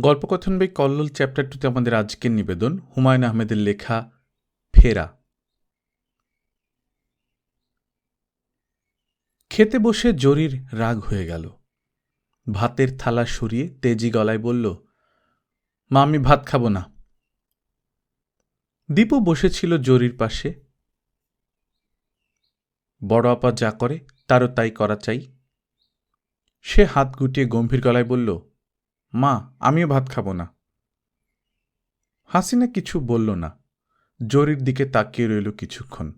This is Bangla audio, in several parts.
গল্পকথন বই কল্লোল চ্যাপ্টার টুতে আমাদের আজকের নিবেদন, হুমায়ুন আহমেদের লেখা ফেরা। খেতে বসে জরির রাগ হয়ে গেল। ভাতের থালা সরিয়ে তেজি গলায় বলল, মা, আমি ভাত খাব না। দীপু বসেছিল জরির পাশে। বড় আপা যা করে, তারও তাই করা চাই। সে হাত গুটিয়ে গম্ভীর গলায় বলল মা, আমিও ভাত খাব না। হাসিনা কিছু বলল না। জরির দিকে তাকিয়ে রইল কিছুক্ষণ।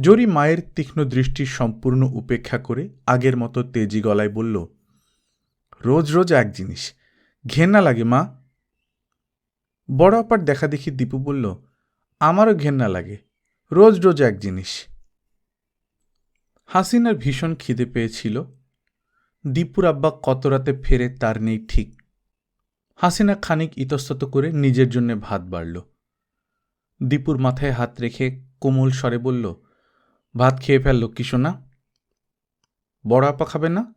জরি মায়ের তীক্ষ্ণ দৃষ্টি সম্পূর্ণ উপেক্ষা করে আগের মতো তেজি গলায় বলল, রোজ রোজ এক জিনিস। ঘেন্না লাগে, মা। বড় আপার দেখা দেখি দীপু বলল, আমারও ঘেন্না লাগে। রোজ রোজ এক জিনিস। হাসিনার ভীষণ খিদে পেয়েছিল। দীপুর আব্বা কত রাতে ফেরে তার নেই ঠিক। হাসিনা খানিক ইতস্তত করে নিজের জন্য ভাত বাড়ল। দীপুর মাথায় হাত রেখে কোমল স্বরে বলল, ভাত খেয়ে ফেলল কি শোনা বড় আপা খাবে না?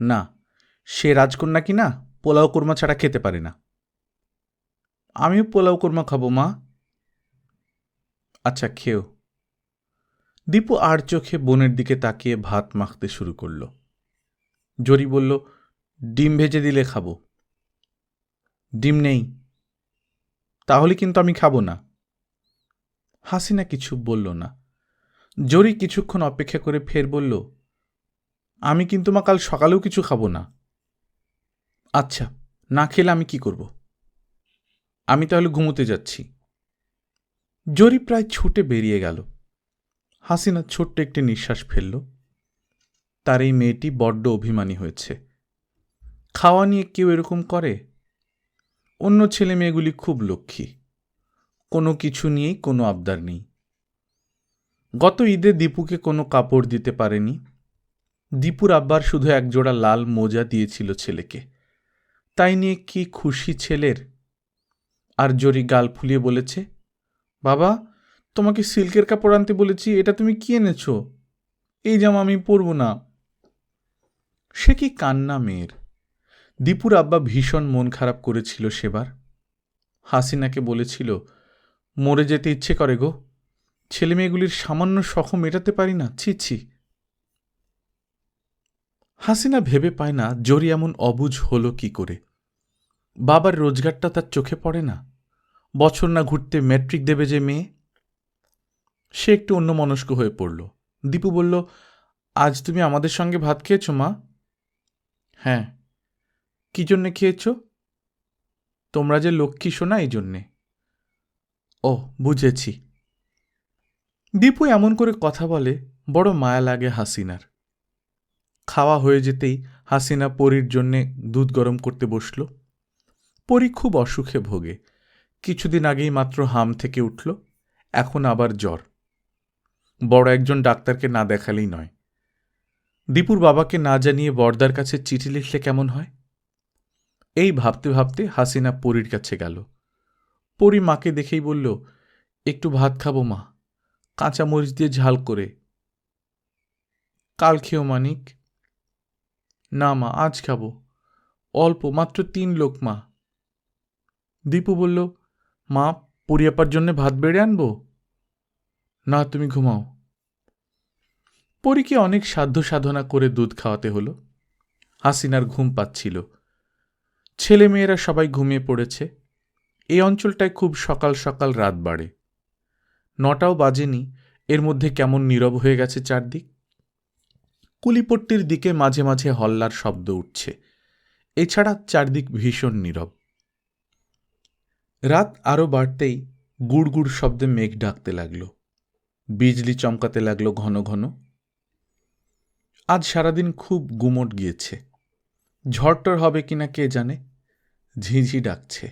না, সে রাজকন্যা কি না? পোলাও কোরমা ছাড়া খেতে পারে না। আমিও পোলাও কোরমা খাব, মা। আচ্ছা খেও। দীপু আর চোখে বোনের দিকে তাকিয়ে ভাত মাখতে শুরু করল। জরি বলল, ডিম ভেজে দিলে খাব। ডিম নেই। তাহলে কিন্তু আমি খাব না। হাসিনা কিছু বলল না। জরি কিছুক্ষণ অপেক্ষা করে ফের বলল, আমি কিন্তু মা, কাল সকালেও কিছু খাব না। আচ্ছা না খেলে আমি কি করব? আমি তাহলে ঘুমোতে যাচ্ছি। জরি প্রায় ছুটে বেরিয়ে গেল। হাসিনা ছোট্ট একটি নিঃশ্বাস ফেলল। তার এই মেয়েটি বড্ড অভিমানী হয়েছে। খাওয়া নিয়ে কেউ এরকম করে? অন্য ছেলে মেয়েগুলি খুব লক্ষ্মী। কোনো কিছু নিয়েই কোনো আবদার নেই। গত ঈদে দীপুকে কোনো কাপড় দিতে পারেনি। দীপুর আব্বার শুধু একজোড়া লাল মোজা দিয়েছিল ছেলেকে। তাই নিয়ে কি খুশি ছেলের? আর জরি গাল ফুলিয়ে বলেছে, বাবা, তোমাকে সিল্কের কাপড় আনতে বলেছি, এটা তুমি কি এনেছ? এই জামা আমি পরব না। সে কি কান্না মেয়ের? দীপুর আব্বা ভীষণ মন খারাপ করেছিল সেবার। হাসিনাকে বলেছিল, মরে যেতে ইচ্ছে করে গো। ছেলেমেয়েগুলির সামান্য শখ মেটাতে পারি না। ছি ছি। হাসিনা ভেবে পায় না জরি এমন অবুঝ হলো কি করে। বাবার রোজগারটা তার চোখে পড়ে না। বছর না ঘুরতে ম্যাট্রিক দেবে যে মেয়ে। সে একটু অন্যমনস্ক হয়ে পড়ল। দীপু বলল, আজ তুমি আমাদের সঙ্গে ভাত খেয়েছ মা? হ্যাঁ। কি জন্যে খেয়েছ? তোমরা যে লক্ষ্মী শোনা এই জন্যে। ও, বুঝেছি। দীপু এমন করে কথা বলে, বড় মায়া লাগে হাসিনার। খাওয়া হয়ে যেতেই হাসিনা পরীর জন্যে দুধ গরম করতে বসল। পরী খুব অসুখে ভোগে। কিছুদিন আগেই মাত্র হাম থেকে উঠল, এখন আবার জ্বর। বড় একজন ডাক্তারকে না দেখালেই নয়। দীপুর বাবাকে না জানিয়ে বর্দার কাছে চিঠি লিখলে কেমন হয়? এই ভাবতে ভাবতে হাসিনা পরীর কাছে গেল। পরী মাকে দেখেই বলল, একটু ভাত খাব মা, কাঁচা মরিচ দিয়ে ঝাল করে। কাল খেও মানিক। না মা, আজ খাব। অল্প, মাত্র তিন লোক মা। দীপু বলল, মা পরিয়াপার জন্য ভাত বেড়ে আনব? না, তুমি ঘুমাও। পরীকে অনেক সাধ্য সাধনা করে দুধ খাওয়াতে হলো। হাসিনার ঘুম পাচ্ছিল। ছেলে মেয়েরা সবাই ঘুমিয়ে পড়েছে। এই অঞ্চলটায় খুব সকাল সকাল রাত বাড়ে। নটাও বাজেনি, এর মধ্যে কেমন নীরব হয়ে গেছে চারদিক। কুলিপট্টির দিকে মাঝে মাঝে হল্লার শব্দ উঠছে। এছাড়া চারদিক ভীষণ নীরব। রাত আরও বাড়তেই গুড় গুড় শব্দে মেঘ ডাকতে লাগল। বিজলি চমকাতে লাগল ঘন ঘন। আজ সারাদিন খুব গুমট গিয়েছে। ঝড়টর হবে কিনা কে জানে? ঝিঝি ডাকছে।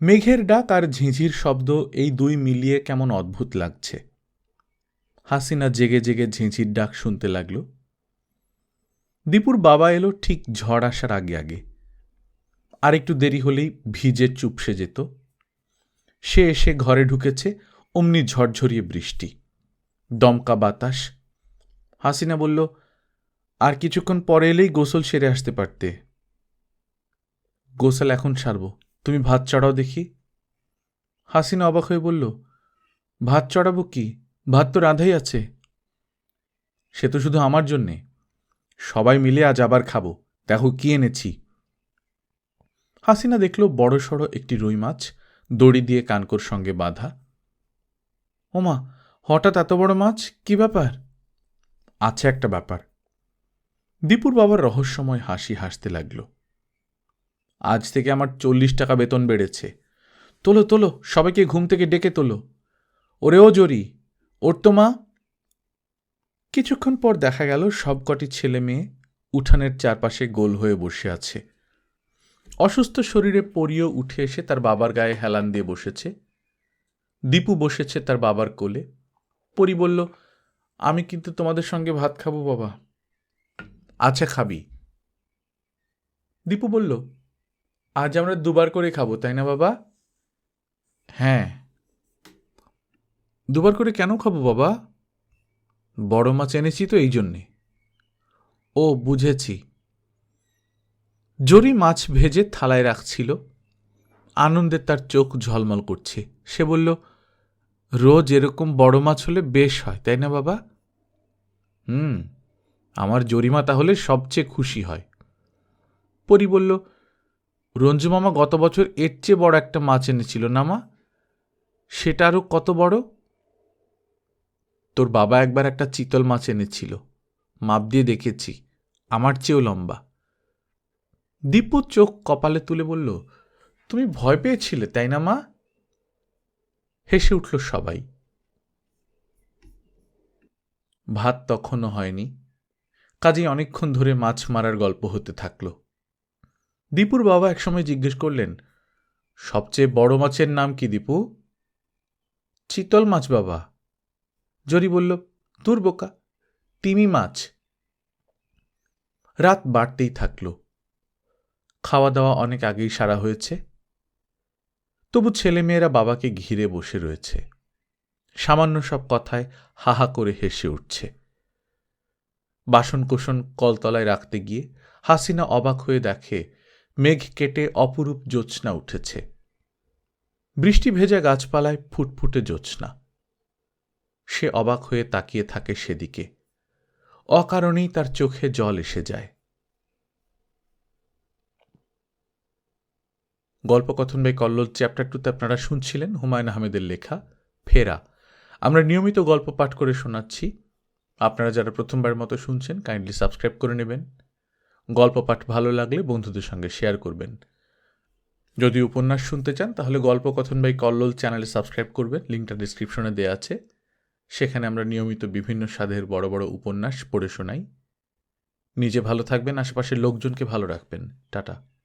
মেঘের ডাক আর ঝিঝির শব্দ এই দুই মিলিয়ে কেমন অদ্ভুত লাগছে। হাসিনা জেগে জেগে ঝিঝির ডাক শুনতে লাগল। দীপুর বাবা এলো ঠিক ঝড় আসার আগে আগে। আর একটু দেরি হলেই ভিজে চুপসে যেত। সে এসে ঘরে ঢুকেছে, অমনি ঝরঝরিয়ে বৃষ্টি। দমকা বাতাস হাসিনা বলল, আর কিছুক্ষণ পরে এলেই গোসল সেরে আসতে পারতে। গোসল এখন সারব। তুমি ভাত চড়াও দেখি। হাসিনা অবাক হয়ে বলল, ভাত চড়াবো কি? ভাত তো রাঁধাই আছে। সে তো শুধু আমার জন্যে। সবাই মিলে আজ আবার খাব। দেখো কি এনেছি। হাসিনা দেখল বড়সড় একটি রুই মাছ, দড়ি দিয়ে কানকোর সঙ্গে বাঁধা। ওমা, হঠাৎ এত বড় মাছ? কি ব্যাপার? আছে একটা ব্যাপার। দীপুর বাবার রহস্যময় হাসি হাসতে লাগল। আজ থেকে আমার চল্লিশ টাকা বেতন বেড়েছে। তোলো তোলো, সবাইকে ঘুম থেকে ডেকে তোলো। ওরেও জরি, ওর তো মা। কিছুক্ষণ পর দেখা গেল সবকটি ছেলে মেয়ে উঠানের চারপাশে গোল হয়ে বসে আছে। অসুস্থ শরীরে পরিও উঠে এসে তার বাবার গায়ে হেলান দিয়ে বসেছে। দীপু বসেছে তার বাবার কোলে। পরি বলল আমি কিন্তু তোমাদের সঙ্গে ভাত খাব, বাবা। আচ্ছা খাবি। দীপু বলল, আজ আমরা দুবার করে খাব, তাই না, বাবা? হ্যাঁ। দুবার করে কেন খাব, বাবা? বড় মাছ এনেছি তো এই জন্যে। ও, বুঝেছি। জরি মাছ ভেজে থালায় রাখছিল। আনন্দে তার চোখ ঝলমল করছে। সে বলল রোজ এরকম বড় মাছ হলে বেশ হয়, তাই না বাবা? হুম, আমার জরিমা তাহলে সবচেয়ে খুশি হয়। পরি বলল, রঞ্জু মামা গত বছর এর চেয়ে বড় একটা মাছ এনেছিল না মা? সেটা আরও কত বড়? তোর বাবা একবার একটা চিতল মাছ এনেছিল, মাপ দিয়ে দেখেছি, আমার চেয়েও লম্বা। দীপু চোখ কপালে তুলে বলল, তুমি ভয় পেয়েছিলে, তাই না মা? হেসে উঠল সবাই। ভাত তখনও হয়নি। কাজেই অনেকক্ষণ ধরে মাছ মারার গল্প হতে থাকল। দীপুর বাবা একসময় জিজ্ঞেস করলেন, সবচেয়ে বড় মাছের নাম কি দীপু? চিতল মাছ, বাবা। জরি বলল, তোর বোকা, তিমি মাছ। রাত বাড়তেই থাকল। খাওয়া দাওয়া অনেক আগেই সারা হয়েছে। তবু ছেলেমেয়েরা বাবাকে ঘিরে বসে রয়েছে। সামান্য সব কথায় হাহা করে হেসে উঠছে। বাসনকোসন কলতলায় রাখতে গিয়ে হাসিনা অবাক হয়ে দেখে, মেঘ কেটে অপরূপ জ্যোৎস্না উঠেছে। বৃষ্টি ভেজা গাছপালায় ফুটফুটে জ্যোৎস্না। সে অবাক হয়ে তাকিয়ে থাকে সেদিকে। অকারণেই তার চোখে জল এসে যায়। গল্পকথন বাই কল্লোল চ্যাপ্টার টুতে আপনারা শুনছিলেন হুমায়ুন আহমেদের লেখা ফেরা। আমরা নিয়মিত গল্প পাঠ করে শোনাচ্ছি। আপনারা যারা প্রথমবার মতো শুনছেন কাইন্ডলি সাবস্ক্রাইব করে নেবেন। গল্প পাঠ ভালো লাগলে বন্ধুদের সঙ্গে শেয়ার করবেন। যদি উপন্যাস শুনতে চান, তাহলে গল্পকথন বাই কল্লোল চ্যানেলে সাবস্ক্রাইব করবেন। লিঙ্কটা ডিসক্রিপশনে দেওয়া আছে। সেখানে আমরা নিয়মিত বিভিন্ন স্বাদের বড় বড় উপন্যাস পড়ে শোনাই। নিজে ভালো থাকবেন, আশেপাশের লোকজনকে ভালো রাখবেন। টাটা।